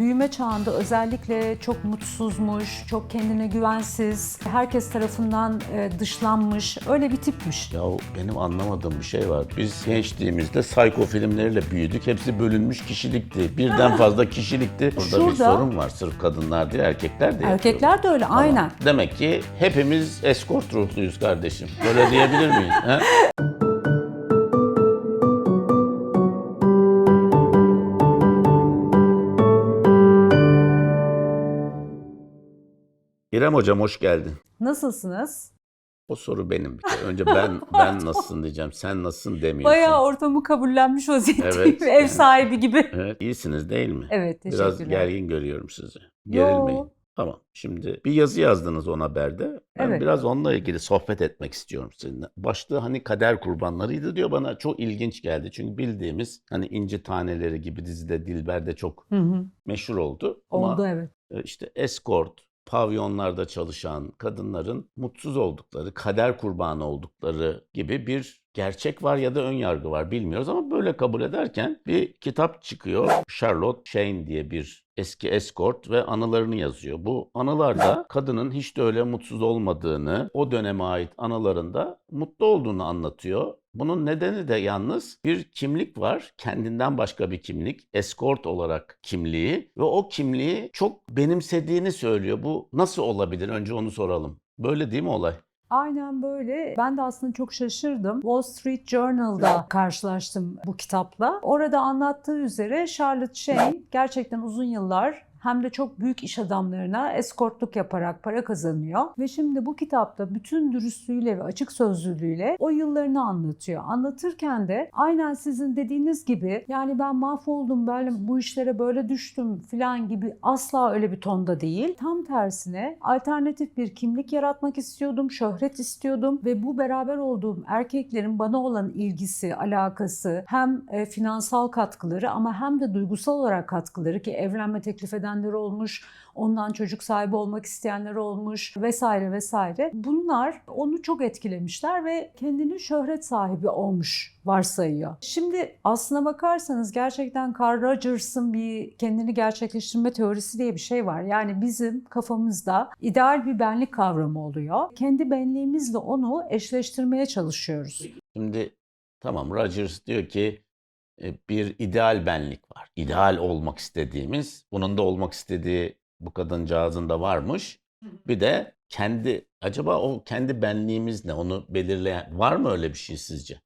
büyüme çağında özellikle çok mutsuzmuş, çok kendine güvensiz, herkes tarafından e, dışlanmış, öyle bir tipmiş. Ya benim anlamadığım bir şey var. Biz gençliğimizde psycho filmleriyle büyüdük. Hepsi bölünmüş kişilikti. Birden fazla kişilikti. Burada bir Şurada- sorun var. Sırf kadınlar değil, erkekler de yapıyor. Erkekler de öyle, aynen. Demek ki hepimiz eskort ruhluyuz kardeşim. Böyle diyebilir miyiz? he? İrem hocam hoş geldin. Nasılsınız? O soru benim bir kere. Önce ben ben nasılsın diyeceğim. Sen nasılsın demiyorsun. Bayağı ortamı kabullenmiş vaziyetteyim. Evet, Ev yani. sahibi gibi. Evet, iyisiniz değil mi? Evet, teşekkürler. Biraz gergin görüyorum sizi. Gerilmeyin. Yo. Tamam. Şimdi bir yazı yazdınız on haberde. Ben Evet. biraz onunla ilgili sohbet etmek istiyorum sizinle. Başlığı hani kader kurbanlarıydı diyor bana çok ilginç geldi. Çünkü bildiğimiz hani inci taneleri gibi dizide Dilber'de çok Hı hı. meşhur oldu. Ama Oldu evet. e, işte escort, pavyonlarda çalışan kadınların mutsuz oldukları, kader kurbanı oldukları gibi bir gerçek var ya da ön yargı var bilmiyoruz ama böyle kabul ederken bir kitap çıkıyor. Charlotte Shane diye bir eski escort ve anılarını yazıyor. Bu anılarda kadının hiç de öyle mutsuz olmadığını, o döneme ait anılarında mutlu olduğunu anlatıyor. Bunun nedeni de yalnız bir kimlik var. Kendinden başka bir kimlik. Escort olarak kimliği ve o kimliği çok benimsediğini söylüyor. Bu nasıl olabilir? Önce onu soralım. Böyle değil mi olay? Aynen böyle. Ben de aslında çok şaşırdım. Wall Street Journal'da karşılaştım bu kitapla. Orada anlattığı üzere Charlotte Shane gerçekten uzun yıllar hem de çok büyük iş adamlarına eskortluk yaparak para kazanıyor. Ve şimdi bu kitapta bütün dürüstlüğüyle ve açık sözlülüğüyle o yıllarını anlatıyor. Anlatırken de aynen sizin dediğiniz gibi yani ben mahvoldum, ben bu işlere böyle düştüm falan gibi asla öyle bir tonda değil. Tam tersine alternatif bir kimlik yaratmak istiyordum, şöhret istiyordum ve bu beraber olduğum erkeklerin bana olan ilgisi, alakası hem e, finansal katkıları ama hem de duygusal olarak katkıları ki evlenme teklif edenler olmuş, ondan çocuk sahibi olmak isteyenler olmuş vesaire vesaire. Bunlar onu çok etkilemişler ve kendini şöhret sahibi olmuş varsayıyor. Şimdi aslına bakarsanız gerçekten Carl Rogers'ın bir kendini gerçekleştirme teorisi diye bir şey var. Yani bizim kafamızda ideal bir benlik kavramı oluyor. Kendi benliğimizle onu eşleştirmeye çalışıyoruz. Şimdi tamam Rogers diyor ki bir ideal benlik var. İdeal olmak istediğimiz, bunun da olmak istediği bu kadıncağızın da varmış. Bir de kendi, acaba o kendi benliğimiz ne? Onu belirleyen, var mı öyle bir şey sizce?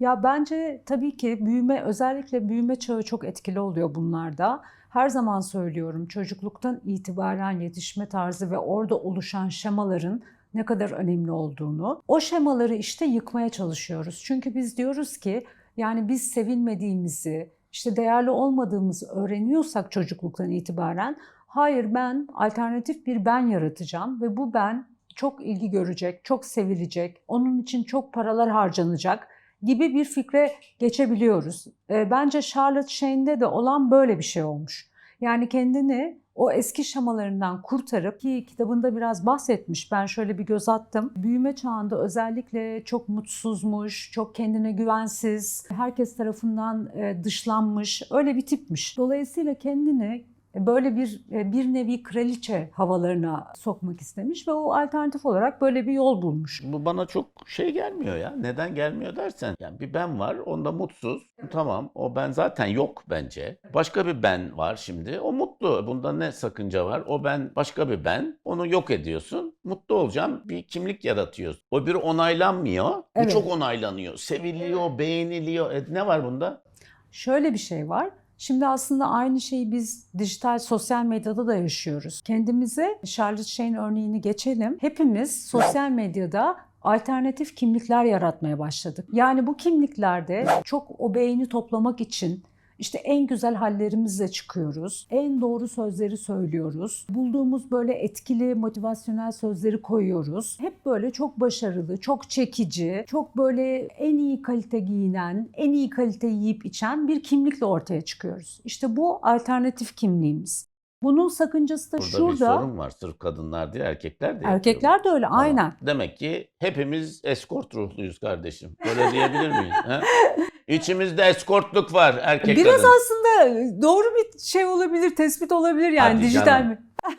Ya bence tabii ki büyüme özellikle büyüme çağı çok etkili oluyor bunlarda. Her zaman söylüyorum çocukluktan itibaren yetişme tarzı ve orada oluşan şemaların ne kadar önemli olduğunu. O şemaları işte yıkmaya çalışıyoruz. Çünkü biz diyoruz ki yani biz sevilmediğimizi, işte değerli olmadığımızı öğreniyorsak çocukluktan itibaren hayır ben alternatif bir ben yaratacağım ve bu ben çok ilgi görecek, çok sevilecek, onun için çok paralar harcanacak gibi bir fikre geçebiliyoruz. Bence Charlotte Shane'de de olan böyle bir şey olmuş. Yani kendini o eski şemalarından kurtarıp ki kitabında biraz bahsetmiş. Ben şöyle bir göz attım. Büyüme çağında özellikle çok mutsuzmuş, çok kendine güvensiz, herkes tarafından e, dışlanmış, öyle bir tipmiş. Dolayısıyla kendini böyle bir e, bir nevi kraliçe havalarına sokmak istemiş ve o alternatif olarak böyle bir yol bulmuş. Bu bana çok şey gelmiyor ya. Neden gelmiyor dersen. Yani bir ben var, onda mutsuz. Tamam, o ben zaten yok bence. Başka bir ben var şimdi. O mutlu. Bunda ne sakınca var? O ben başka bir ben. Onu yok ediyorsun. Mutlu olacağım. Bir kimlik yaratıyorsun. O bir onaylanmıyor. Bu Evet. çok onaylanıyor. Seviliyor, beğeniliyor. E, ne var bunda? Şöyle bir şey var. Şimdi aslında aynı şeyi biz dijital sosyal medyada da yaşıyoruz. Kendimize Charlotte Shane örneğini geçelim. Hepimiz sosyal medyada alternatif kimlikler yaratmaya başladık. Yani bu kimliklerde çok o beğeni toplamak için işte en güzel hallerimizle çıkıyoruz. En doğru sözleri söylüyoruz. Bulduğumuz böyle etkili motivasyonel sözleri koyuyoruz. Hep böyle çok başarılı, çok çekici, çok böyle en iyi kalite giyinen, en iyi kalite yiyip içen bir kimlikle ortaya çıkıyoruz. İşte bu alternatif kimliğimiz. Bunun sakıncası da Burada bir şurada. sorun var. Sırf kadınlar değil, erkekler de yapıyor. Erkekler de öyle aynen. Demek ki hepimiz eskort ruhluyuz kardeşim. Böyle diyebilir miyiz? İçimizde eskortluk var erkek Biraz kadın. aslında doğru bir şey olabilir, tespit olabilir yani Hadi dijital canım. mi?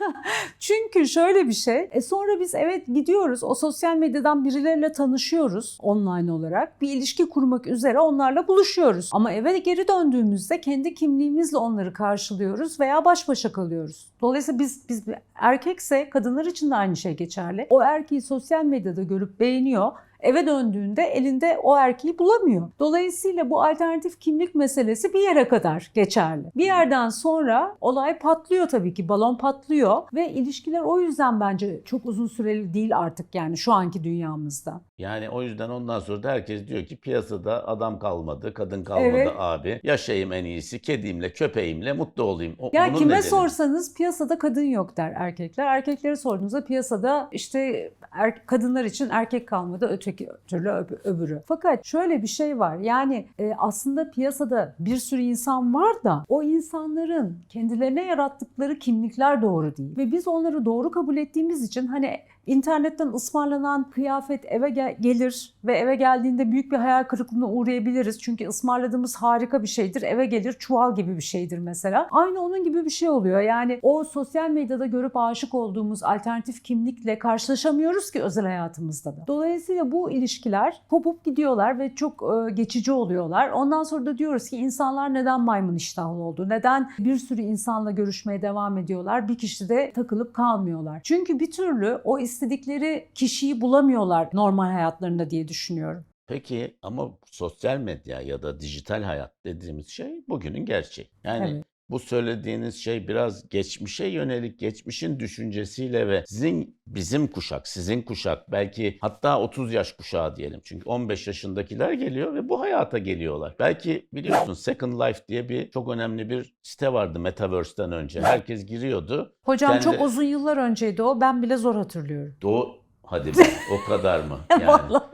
Çünkü şöyle bir şey. E sonra biz evet gidiyoruz. O sosyal medyadan birileriyle tanışıyoruz online olarak. Bir ilişki kurmak üzere onlarla buluşuyoruz. Ama eve geri döndüğümüzde kendi kimliğimizle onları karşılıyoruz veya baş başa kalıyoruz. Dolayısıyla biz biz erkekse kadınlar için de aynı şey geçerli. O erkeği sosyal medyada görüp beğeniyor. Eve döndüğünde elinde o erkeği bulamıyor. Dolayısıyla bu alternatif kimlik meselesi bir yere kadar geçerli. Bir yerden sonra olay patlıyor tabii ki. Balon patlıyor ve ilişkiler o yüzden bence çok uzun süreli değil artık yani şu anki dünyamızda. Yani o yüzden ondan sonra da herkes diyor ki piyasada adam kalmadı, kadın kalmadı Evet. abi. Yaşayayım en iyisi, kedimle, köpeğimle mutlu olayım. O, Ya kime nedeni. sorsanız piyasada kadın yok der erkekler. Erkeklere sorduğunuzda piyasada işte er- kadınlar için erkek kalmadı öteki türlü öb- öbürü. Fakat şöyle bir şey var yani e, aslında piyasada bir sürü insan var da o insanların kendilerine yarattıkları kimlikler doğru değil. Ve biz onları doğru kabul ettiğimiz için hani internetten ısmarlanan kıyafet eve gel- gelir ve eve geldiğinde büyük bir hayal kırıklığına uğrayabiliriz. Çünkü ısmarladığımız harika bir şeydir. Eve gelir çuval gibi bir şeydir mesela. Aynı onun gibi bir şey oluyor. Yani o sosyal medyada görüp aşık olduğumuz alternatif kimlikle karşılaşamıyoruz ki özel hayatımızda da. Dolayısıyla bu ilişkiler kopup gidiyorlar ve çok e, geçici oluyorlar. Ondan sonra da diyoruz ki insanlar neden maymun iştahlı oldu? Neden bir sürü insanla görüşmeye devam ediyorlar? Bir kişide takılıp kalmıyorlar. Çünkü bir türlü o istedikleri kişiyi bulamıyorlar normal hayatlarında diye düşünüyorum. Peki ama sosyal medya ya da dijital hayat dediğimiz şey bugünün gerçeği. Yani Evet. Bu söylediğiniz şey biraz geçmişe yönelik, geçmişin düşüncesiyle ve sizin bizim kuşak, sizin kuşak belki hatta 30 yaş kuşağı diyelim. Çünkü 15 yaşındakiler geliyor ve bu hayata geliyorlar. Belki biliyorsun Second Life diye bir çok önemli bir site vardı Metaverse'den önce. Herkes giriyordu. Hocam Kendi- çok uzun yıllar önceydi o. Ben bile zor hatırlıyorum. Doğu hadi be o kadar mı? Yani. Vallahi.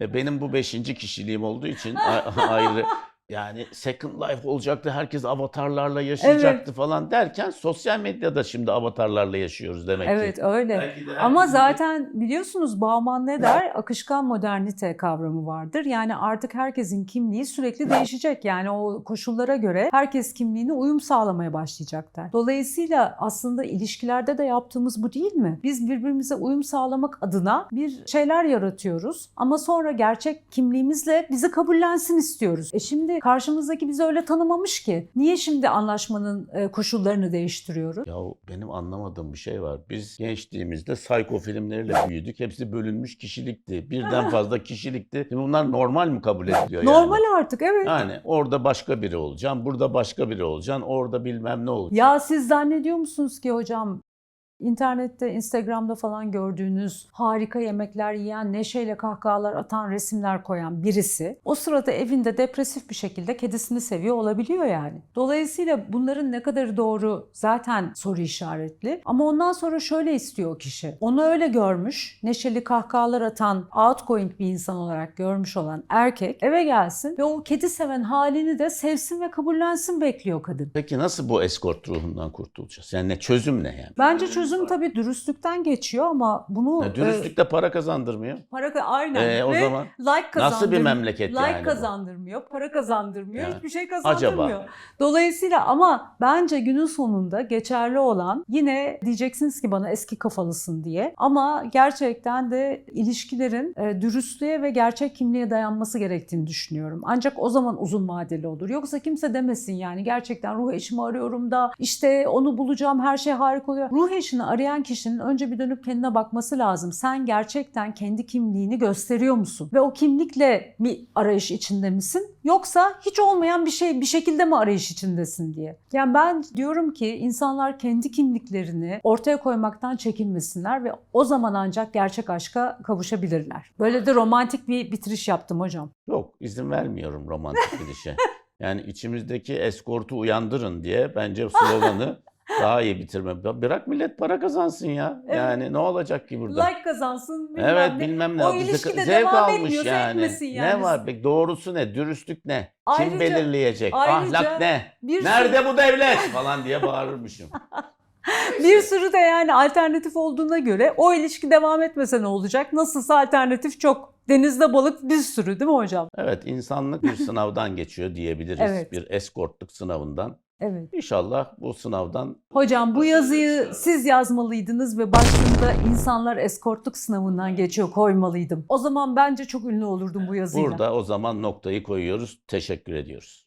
Ve benim bu beşinci kişiliğim olduğu için ayrı yani Second Life olacaktı. Herkes avatarlarla yaşayacaktı falan derken sosyal medyada şimdi avatarlarla yaşıyoruz demek ki. Evet öyle. Ama herkesin- zaten biliyorsunuz Bauman ne der? Akışkan modernite kavramı vardır. Yani artık herkesin kimliği sürekli değişecek. Yani o koşullara göre herkes kimliğine uyum sağlamaya başlayacaklar. Dolayısıyla aslında ilişkilerde de yaptığımız bu değil mi? Biz birbirimize uyum sağlamak adına bir şeyler yaratıyoruz ama sonra gerçek kimliğimizle bizi kabullensin istiyoruz. E şimdi karşımızdaki bizi öyle tanımamış ki. Niye şimdi anlaşmanın e, koşullarını değiştiriyoruz? Ya benim anlamadığım bir şey var. Biz gençliğimizde psycho filmleriyle büyüdük. Hepsi bölünmüş kişilikti. Birden fazla kişilikti. Şimdi bunlar normal mi kabul ediliyor yani? Normal artık evet. Yani orada başka biri olacaksın, burada başka biri olacaksın, orada bilmem ne olacaksın. Ya siz zannediyor musunuz ki hocam internette, Instagram'da falan gördüğünüz harika yemekler yiyen, neşeyle kahkahalar atan resimler koyan birisi o sırada evinde depresif bir şekilde kedisini seviyor olabiliyor yani. Dolayısıyla bunların ne kadar doğru zaten soru işaretli. Ama ondan sonra şöyle istiyor o kişi. Onu öyle görmüş, neşeli kahkahalar atan, outgoing bir insan olarak görmüş olan erkek eve gelsin ve o kedi seven halini de sevsin ve kabullensin bekliyor kadın. Peki nasıl bu escort ruhundan kurtulacağız? Yani ne çözüm ne yani? Bence çözüm tabii dürüstlükten geçiyor ama bunu Ya dürüstlük de para kazandırmıyor. e, para aynen Ee, o ve zaman like kazandırmıyor. nasıl bir memleket like yani bu? kazandırmıyor, para kazandırmıyor, Ya, hiçbir şey kazandırmıyor. acaba? Dolayısıyla ama bence günün sonunda geçerli olan yine diyeceksiniz ki bana eski kafalısın diye ama gerçekten de ilişkilerin e, dürüstlüğe ve gerçek kimliğe dayanması gerektiğini düşünüyorum. Ancak o zaman uzun vadeli olur. Yoksa kimse demesin yani gerçekten ruh eşimi arıyorum da işte onu bulacağım her şey harika oluyor. Ruh eşini arayan kişinin önce bir dönüp kendine bakması lazım. Sen gerçekten kendi kimliğini gösteriyor musun? Ve o kimlikle bir arayış içinde misin? Yoksa hiç olmayan bir şey bir şekilde mi arayış içindesin diye. Yani ben diyorum ki insanlar kendi kimliklerini ortaya koymaktan çekinmesinler ve o zaman ancak gerçek aşka kavuşabilirler. Böyle de romantik bir bitiriş yaptım hocam. Yok izin vermiyorum romantik bir işe. Yani içimizdeki eskortu uyandırın diye bence sloganı daha iyi bitirme. Bırak millet para kazansın ya. Evet. Yani ne olacak ki burada? Like kazansın bilmem Evet ne. bilmem ne. O ilişkide zevk devam almış etmiyorsa yani. etmesin yani. Ne var? Peki doğrusu ne? Dürüstlük ne? Kim Ayrıca- belirleyecek? ayrıca Ahlak ne? Bir Nerede bu devlet? falan diye bağırırmışım. Bir sürü de yani alternatif olduğuna göre o ilişki devam etmese ne olacak? Nasılsa alternatif çok Denizde balık bir sürü değil mi hocam? Evet, insanlık bir sınavdan geçiyor diyebiliriz. Evet. Bir eskortluk sınavından. Evet. İnşallah bu sınavdan Hocam bu yazıyı siz yazmalıydınız ve başlığında insanlar eskortluk sınavından geçiyor koymalıydım. O zaman bence çok ünlü olurdum bu yazıyla. burada o zaman noktayı koyuyoruz. Teşekkür ediyoruz.